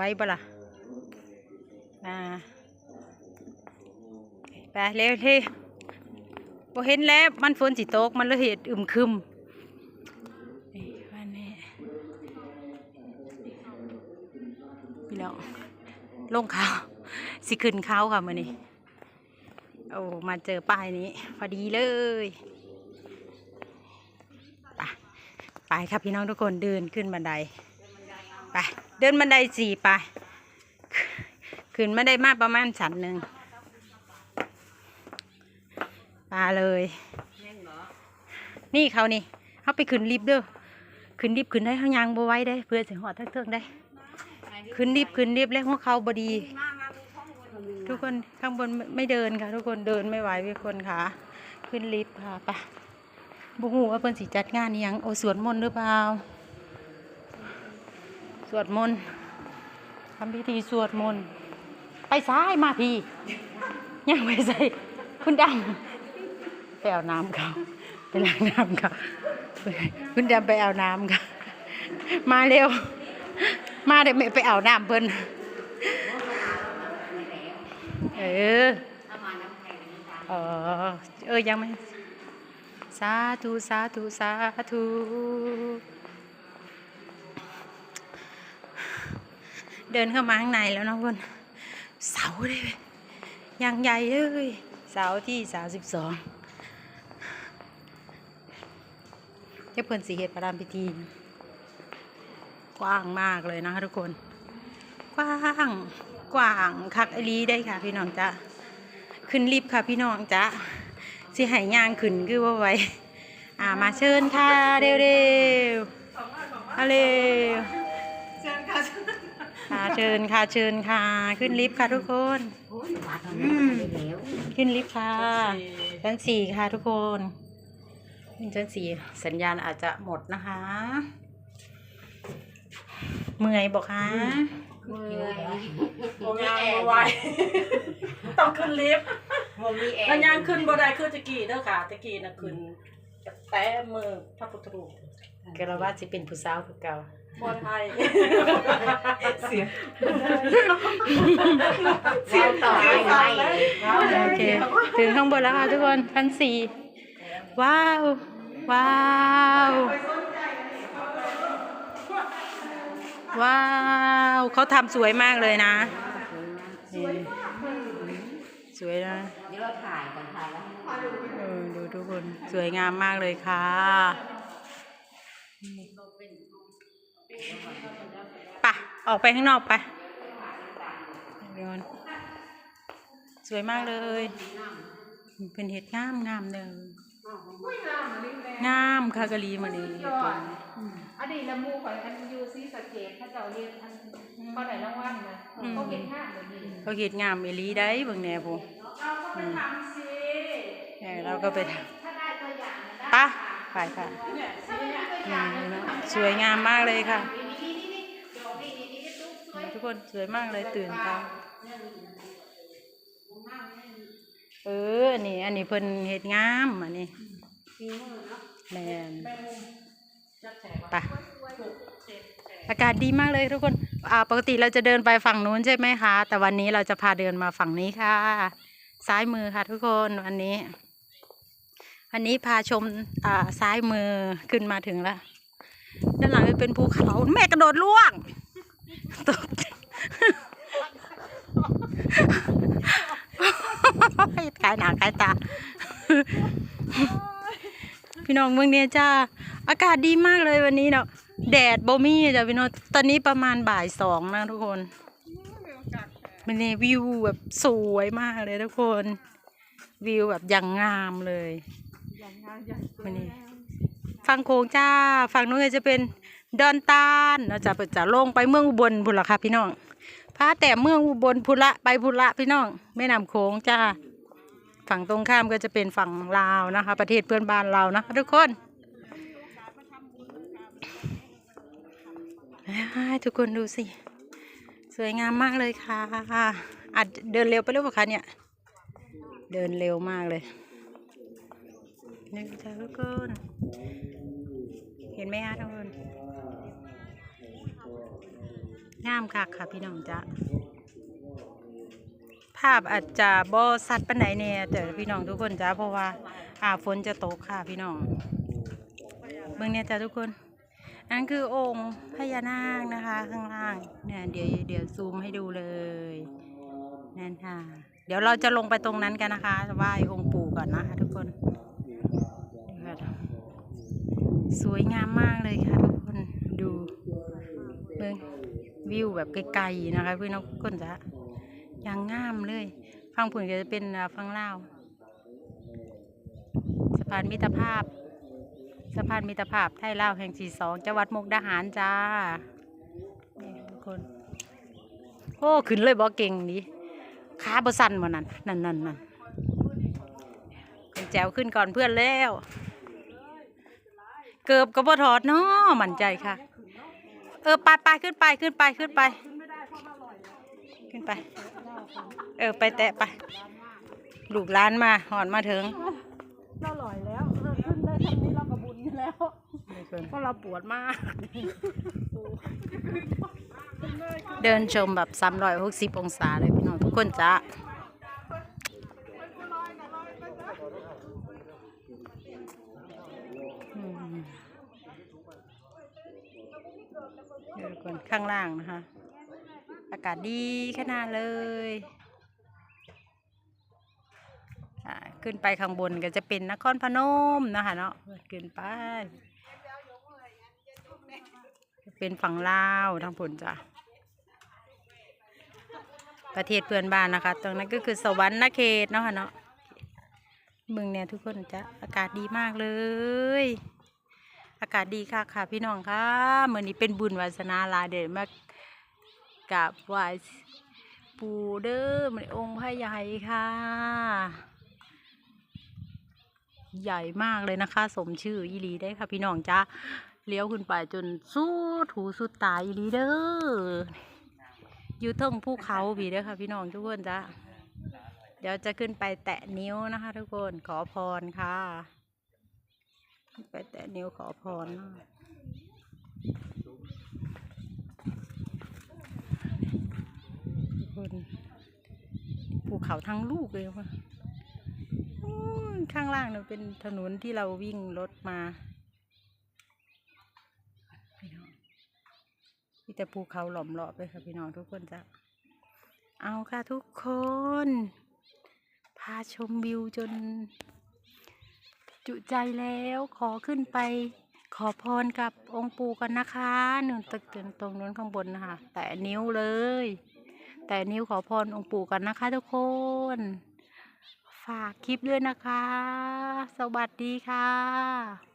ไว้บ่ล่ะอ่าไปเร็วเท่บ่เห็นแล้วมันฝนสิตกมันเลยเหตุอึมครึมนี่วันนี้พี่น้องลงเขาสิขึ้นเขาค่ะมื่อนี้โอ้มาเจอป้ายนี้พอดีเลยไปไปครับพี่น้องทุกคนเดินขึ้นบันได ไปเดินบันไดสี่ไป ขึ้นมาได้มากประมาณชั้นหนึ่งมาเลย นี่เขานี่เขาไปขึ้นลิฟต์เด้อขึ้นลิฟต์ขึ้นได้เขายังบไว้ได้ เพื่อจะหอดทักเทิงได้ ขึ้นลิฟต์ขึ้นลิฟต์แล้วหัวเขาบดี ทุกคนข้างบนไม่เดินค่ะ ทุกคนเดินไม่ไหวพี่คนค่ะ ขึ้นลิฟต์ค่ะไปบุหูว่าเพิ่นสิจัดงานยังโอสวดมนต์หรือเปล่า สวดมนต์ทำพิธีสวดมนต์ไปซ้ายมาพี่ยังไม่ใส่คุณดำไปเอาน้ำเขาไปล้างน้ำเขาคุณดำไปเอาน้ำค่ะมาเร็ว มาเดี๋ยวแม่ไปเอาน้ำเพิ่นเออเออเออยังไม่สาธุสาธุสาธุ เดินเข้ามาข้างในแล้วนะเพื่อนเสาเลยยังใหญ่เลยเสาที่สาสิบสองเจ้าเพื่อนสีเหตุประดามพิธีกว้างมากเลยนะคะทุกคน กว้างกว้างคักอลีได้ค่ะ พี่น้องจ้ะขึ้นลิฟต์ค่ะ พี่น้องจ้ะสิหายยางขึ้นคือว่าไว้อ่ามาเชิญค่ะเร็วๆเร็ว เชิญค่ะเชิญค่ะ ขึ้นลิฟต์ค่ะทุกคนอืมขึ้นลิฟต์ค่ะชั้นสี่ค่ะทุกคนขึ้นชั้นสี่สัญญาณอาจจะหมดนะคะ เมื่อยบอกคะเมื่อยโรงงานมาไวต้องขึ้นลิฟต์ผมมีแอแล้วร์ย่างขึ้นบ่ได้คือตะกี้เด้อค่ะตะกี้น่ะขึ้นแต้มือพระพุทธรูปกระว่าจะเป็นผู้สาวคือเก่า บอลไทยเสียงเสียงต่อไม่ไหโอเคถึงข้างบนแล้วค่ะทุกคนชั้นสี่ว้าว ว้าว ว้าว เขาทำสวยมากเลยนะ สวยนะเดี๋ยวเราถ่ายก่อนถ่ายแล้วดูทุกคน สวยงามมากเลยค่ะ ปะออกไปข้างนอกไปเดี๋ยวก่อนสวยมากเลยเป็นเห็ดงามงามเลยงามคากะลีมาเลยอดีตละหมูของอันยูซีสะเกตถ้าเจ้าเรียนอันเขาไหนรางวัลนะเขาเห็นห้าเหมือนนี้เขาเห็ดงามเอหลีได้เบางแนวพูเราก็ไปทำสิเออเราก็ไปทถ้ ไปค่ะนี่ะสวยงามมากเลยค่ะ ทุกคนสวยมากเลยตื่นตาเอออันนี้อันนี้เพิ่นเฮ็ดงามอันนี้แมนไปอากาศดีมากเลยทุกคนอ่าปกติเราจะเดินไปฝั่งนู้นใช่ไหมคะ แต่วันนี้เราจะพาเดินมาฝั่งนี้ค่ะ ซ้ายมือค่ะทุกคนวันนี้ วันนี้พาชมอ่าซ้ายมือขึ้นมาถึงแล้ว ด้านหลังจะเป็นภูเขา แม่กระโดดล่วงตกกายหนากายตา พี่น้องเมืองเนี่ยจ้า อากาศดีมากเลยวันนี้เนาะ แดดบ่มีจ้ะพี่น้อง ตอนนี้ประมาณบ่ายสองนะทุกคนมันนี่วิวแบบสวยมากเลยทุกคน วิวแบบอย่างงามเลย วันนี้ฝั่งโขงจ้าฝั่งนู้นก็จะเป็นดอนตาลเราจะจะลงไปเมืองอุบลพุ่นละค่ะพี่น้องพาแต่เมืองอุบลพุละไปพุละพี่น้องแม่น้ำโขงจ้าฝั่งตรงข้ามก็จะเป็นฝั่งลาวนะคะ ประเทศเพื่อนบ้านเรานะทุกคนทุกคนดูสิ สวยงามมากเลยค่ะอาจเดินเร็วไปหรือเปล่าคะเนี่ย เดินเร็วมากเลย นี่จ้าทุกคนเห็นไหมคะทุกคนงามคักค่ะพี่น้องจ้ะภาพอาจจะบ่สัดปานใดแน่แต่พี่น้องทุกคนจ้ะเพราะว่าอ่าฝนจะตกค่ะพี่น้องเบิ่งเนี่ยจ้ะทุกคนอันคือองค์พญานาคนะคะ ข้างล่างเนี่ยเดี๋ยวเดี๋ยวซูมให้ดูเลยนั่นค่ะ เดี๋ยวเราจะลงไปตรงนั้นกันนะคะไหว้องค์ปู่ก่อนนะคะทุกคน สวยงามมากเลยค่ะทุกคนดูเบิ่งวิวแบบไกลๆนะคะพี่น้องทุกคนจะย่างงามเลยฟังผุนก็จะเป็นอ่าฟังลาสะพานมิตรภาพสะพานมิตรภาพไทยลาวแห่งที่สองจังหวัดมุกดาหารจ้าทุกคนโอ้ขึ้นเลยบ่เก่งดิขาบสันบ่นั่นนั่นนั่นนั่นแจวขึ้นก่อนเพื่อนแล้ว เกือบก็บ่ถอดเนาะมั่นใจค่ะ เออไปไปขึ้นไปขึ้นไปขึ้นไป ขึ้นไป เออไปแตะไปลูกร้านมาหอนมาถึง เราลอยแล้วเราขึ้นได้ทางนี้เราก็บุญแล้วเพราะเราปวดมาก เดินชมแบบ360 องศาเลยพี่น้องทุกคนจ้า เดี๋ยวก่อนข้างล่างนะคะ อากาศดีขนาดเลยขึ้นไปข้างบนก็จะเป็นนครพนมนะคะเนาะขึ้นไป เป็นฝั่งลาวทางผลจ้ะประเทศเพื่อนบ้านนะคะ ตรงนั้นก็คือสวรรค์นาเขตเนาะค่ะเนาะเมืองเนี่ยทุกคนจะอากาศดีมากเลย อากาศดีค่ะค่ะพี่น้องค่ะเมื่อนี้เป็นบุญวาสนาลายเดชมากกับไหว้ปูเด้อมันองค์พระใหญ่ค่ะ ใหญ่มากเลยนะคะ สมชื่ออีหลีได้ค่ะพี่น้องจ้าเลี้ยวขึ้นไปจนสู้ถูสุดตายอีหลีเด้ออยู่เทิงภูเขาผีเด้อค่ะ พี่น้องทุกคนจ้ะเดี๋ยวจะขึ้นไปแตะนิ้วนะคะ ทุกคนขอพรค่ะ ไปแตะนิ้วขอพรนะทุกคนภูเขาทั้งลูกเลยว่ะข้างล่างเนี่ยเป็นถนนที่เราวิ่งรถมาพี่น้องมีแต่ภูเขาหล่อมรอบเลยค่ะพี่น้องทุกคนจ้ะเอาค่ะทุกคน พาชมวิวจน จุใจแล้วขอขึ้นไป ขอพรกับองค์ปู่กันนะคะหนึ่งตึกตึงตรงนู้นข้างบนนะคะแต่นิ้วเลย แต่นิ้วขอพรองค์ปู่กันนะคะ ทุกคน ฝากคลิปด้วยนะคะ สวัสดีค่ะ